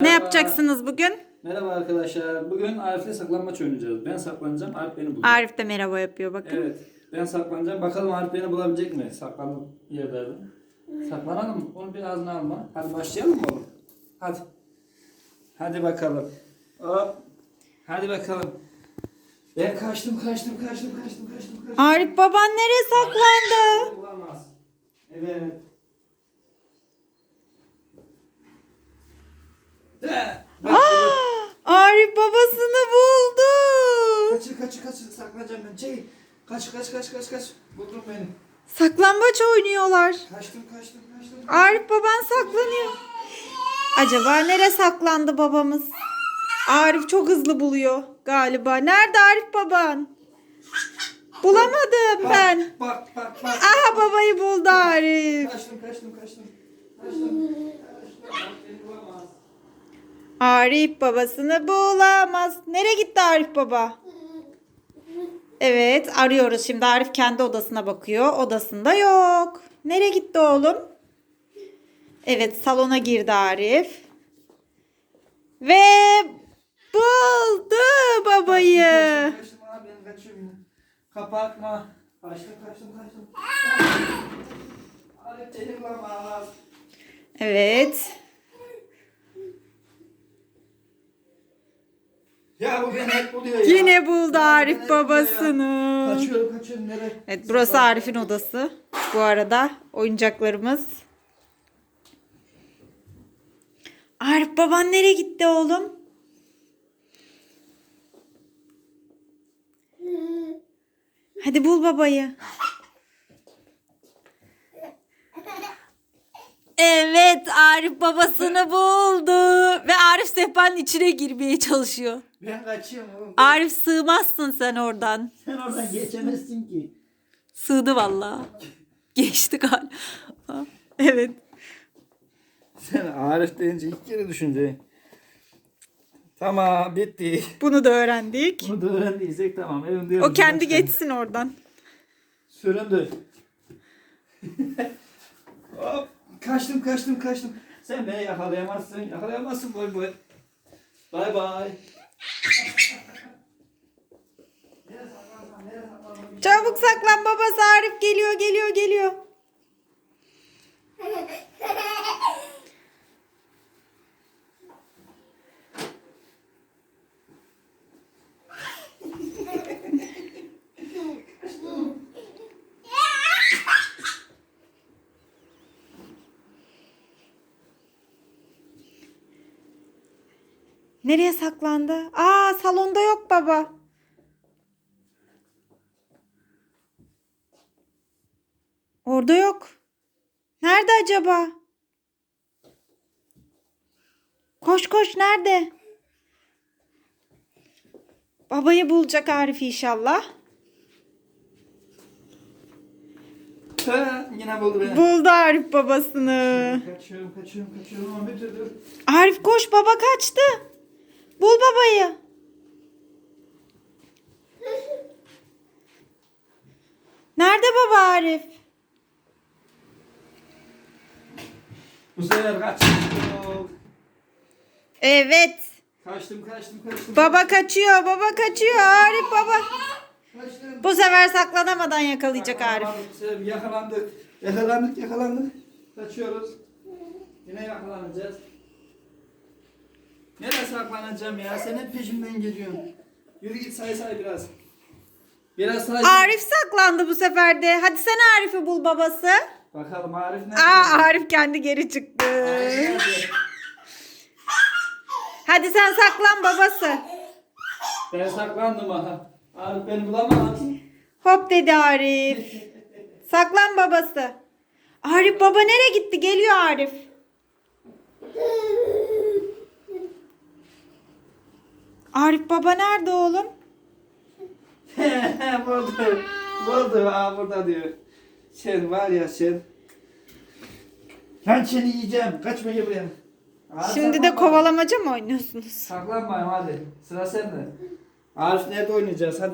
Ne yapacaksınız bugün? Merhaba arkadaşlar. Bugün Arif'le saklanmaç oynayacağız. Ben saklanacağım, Arif beni bulacak. Arif de merhaba yapıyor bakın. Evet. Ben saklanacağım. Bakalım Arif beni bulabilecek mi? Saklandığım yerlerde. Saklanalım mı? Onu bir ağzına alma. Hadi başlayalım mı oğlum? Hadi. Hadi bakalım. Hop. Hadi bakalım. Ben kaçtım, kaçtım, kaçtım, kaçtım, kaçtım, kaçtım. Arif baban nereye saklandı? Bulamaz. Evet. De. Bak, Aa, Arif babasını buldu. Kaçır kaçır kaçır saklanacağım ben. Çekil. Kaç kaç kaç kaç kaç. Buldun beni. Saklambaç oynuyorlar. Kaçtım kaçtım kaçtım. Arif baban saklanıyor. Acaba nereye saklandı babamız? Arif çok hızlı buluyor galiba. Nerede Arif baban? Bulamadım ben. Bak bak bak. Aha babayı buldu Arif. Kaçtım kaçtım kaçtım. Kaçtım. Kaçtım. Bulamaz. Arif babasını bulamaz. Nereye gitti Arif baba? Evet arıyoruz şimdi. Arif kendi odasına bakıyor. Odasında yok. Nereye gitti oğlum? Evet salona girdi Arif. Ve buldu babayı. Kaçtım, kaçtım abi ben kaçıyorum yine. Kapatma. Kaçtım kaçtım kaçtım. Arif bulamaz. Evet. Ya bu beni hep buluyor ya. Yine buldu Arif ya. babasını. Kaçıyorum kaçıyorum nereye? Evet burası Arif'in odası. Bu arada oyuncaklarımız. Arif baban nereye gitti oğlum? Hadi bul babayı. Evet Arif babasını buldu. Sehpanın içine girmeye çalışıyor. Ben kaçıyorum oğlum. Arif sığmazsın sen oradan. Sen oradan geçemezsin ki. Sığdı vallahi. Geçti galiba. Evet. Sen Arif deyince ilk kere düşünce. Tamam bitti. Bunu da öğrendik. Bunu da öğrendiysek tamam. Evimde O kendi geçsin oradan. Süründü. Hop. Kaçtım kaçtım kaçtım. Sen beni yakalayamazsın. Yakalayamazsın boy boy. Bay bay. Çabuk saklan babası Arif geliyor geliyor geliyor. Nereye saklandı? Aa salonda yok baba. Orada yok. Nerede acaba? Koş koş nerede? Babayı bulacak Arif inşallah. Ha, yine buldu beni. Buldu Arif babasını. Kaçıyorum kaçıyorum kaçıyorum ama bir türlü. Arif koş baba kaçtı. Bul babayı. Nerede baba Arif? Bu sefer kaçtım. Evet. Kaçtım kaçtım kaçtım. Baba kaçıyor baba kaçıyor Arif baba. Kaçtım. Bu sefer saklanamadan yakalayacak Arif. Yakalandık, Yakalandık. Yakalandık yakalandık. Kaçıyoruz. Yine yakalanacağız. Nereye saklanacağım ya? Sen hep peşimden geliyorsun. Yürü git say say biraz. Biraz say. Arif saklandı bu sefer de. Hadi sen Arif'i bul babası. Bakalım Arif nerede? Aa Arif kendi geri çıktı. Arif? Hadi sen saklan babası. Ben saklandım aha. Arif beni bulamaz. Hop dedi Arif. Saklan babası. Arif baba nereye gitti? Geliyor Arif. Arif baba nerede oğlum? burada. Burada. Aa burada diyor. Sen var ya sen. Ben seni yiyeceğim. Kaçma gel buraya. Aa, Şimdi de saklanma. kovalamaca mı oynuyorsunuz? Saklanmayın hadi. Sıra sende. Arif nerede oynayacağız? Hadi.